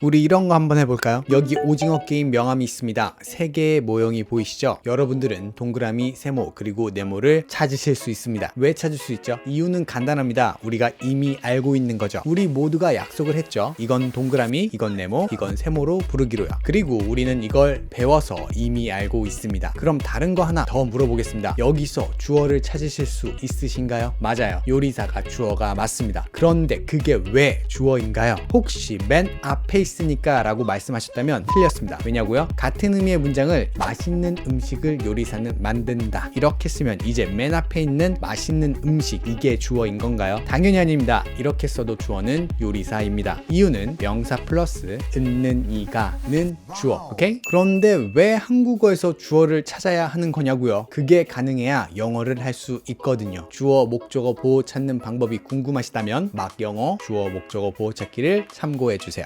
우리 이런 거 한번 해볼까요? 여기 오징어 게임 명함이 있습니다. 세 개의 모형이 보이시죠? 여러분들은 동그라미, 세모, 그리고 네모를 찾으실 수 있습니다. 왜 찾을 수 있죠? 이유는 간단합니다. 우리가 이미 알고 있는 거죠. 우리 모두가 약속을 했죠. 이건 동그라미, 이건 네모, 이건 세모로 부르기로요. 그리고 우리는 이걸 배워서 이미 알고 있습니다. 그럼 다른 거 하나 더 물어보겠습니다. 여기서 주어를 찾으실 수 있으신가요? 맞아요. 요리사가 주어가 맞습니다. 그런데 그게 왜 주어인가요? 혹시 맨 앞에 있으니까 라고 말씀하셨다면 틀렸습니다. 왜냐고요? 같은 의미의 문장을 맛있는 음식을 요리사는 만든다. 이렇게 쓰면 이제 맨 앞에 있는 맛있는 음식 이게 주어인 건가요? 당연히 아닙니다. 이렇게 써도 주어는 요리사입니다. 이유는 명사 플러스 있는 이가는 주어. 오케이? 그런데 왜 한국어에서 주어를 찾아야 하는 거냐고요? 그게 가능해야 영어를 할 수 있거든요. 주어 목적어 보호 찾는 방법이 궁금하시다면 막 영어 주어 목적어 보호 찾기를 참고해 주세요.